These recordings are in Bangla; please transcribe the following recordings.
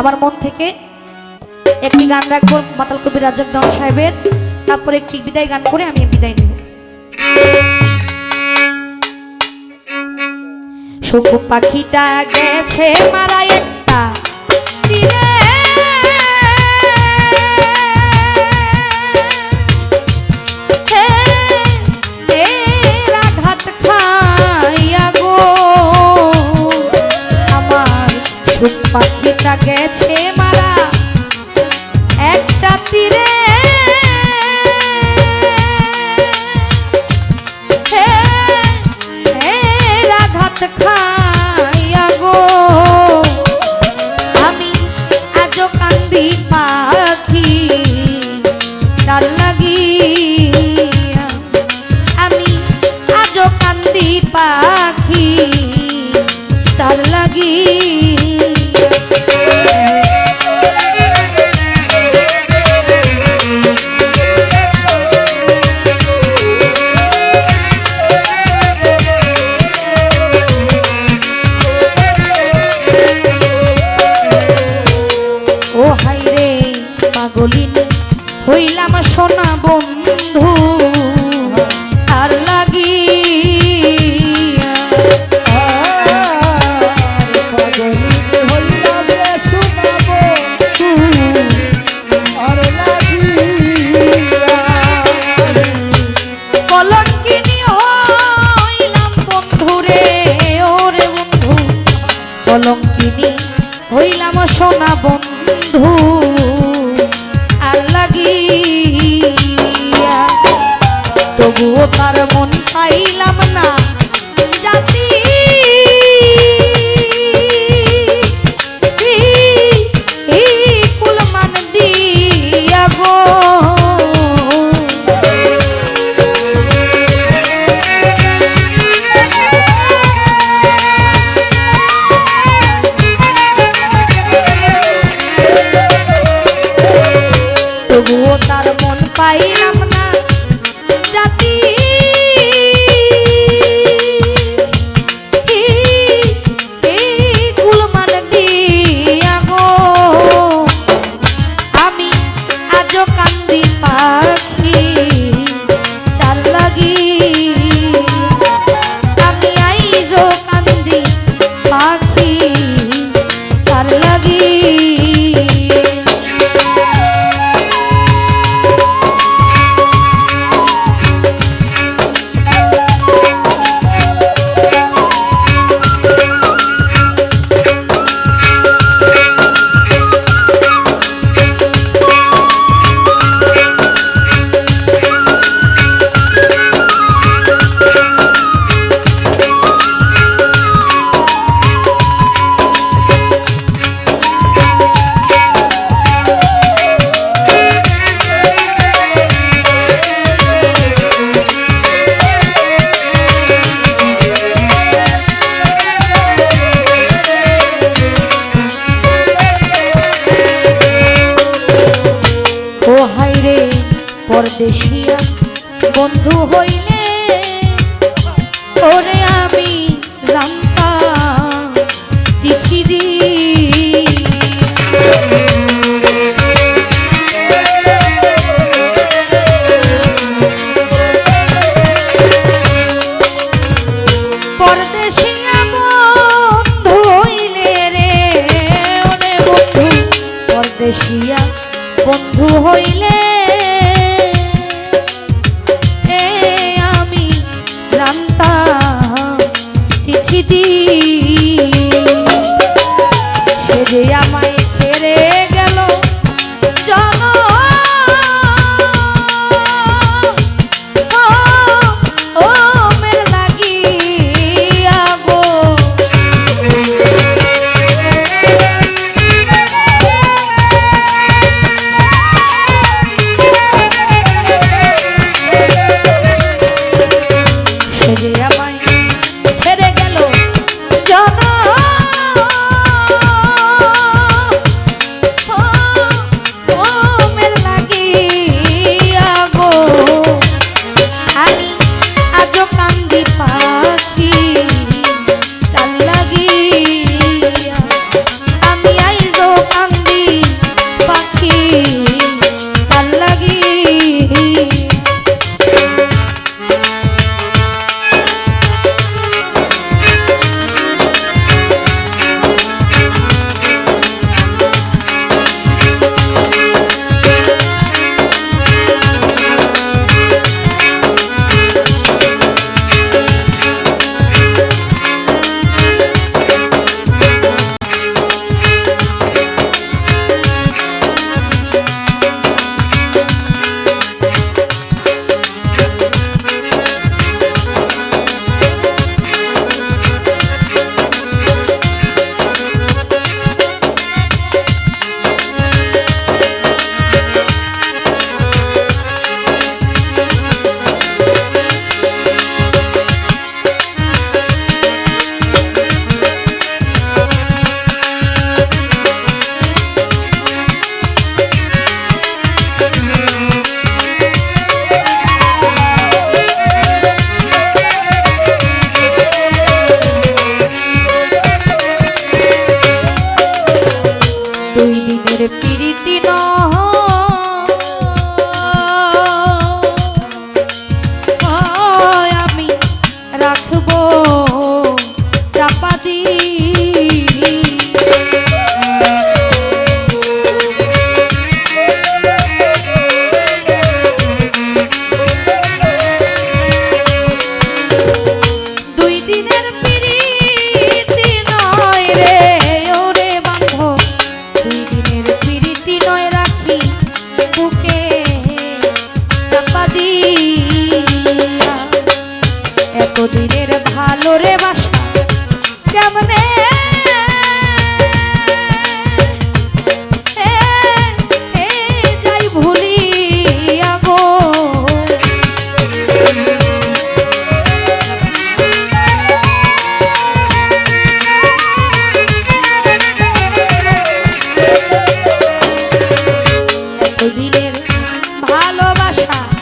আমার মন থেকে একটি গান রাখব, মাতাল কবি রাজ্জাক দেওয়ান সাহেবের। তারপরে একটি বিদায় গান করে আমি বিদায় নেব। শোক পাখিটা গেছে মারা তীরে রাঘাত খাইয়া আমি আজ কান্দি পাখি, তার লাগি আমি আজ কান্দি পাখি, তার লাগি তার মন দেশিয়া বন্ধু হইল need a be ভালোবাসা।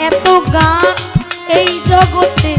এত গান এই জগতে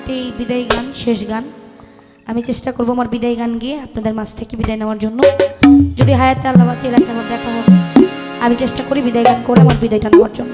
এইটাই বিদায় গান, শেষ গান। আমি চেষ্টা করব আমার বিদায় গান গিয়ে আপনাদের মাছ থেকে বিদায় নেওয়ার জন্য। যদি হায়াতে আল্লাহ বাঁচিয়ে রাখে আমার দেখা হবে। আমি চেষ্টা করি বিদায় গান করে আমার বিদায়টা নেওয়ার জন্য।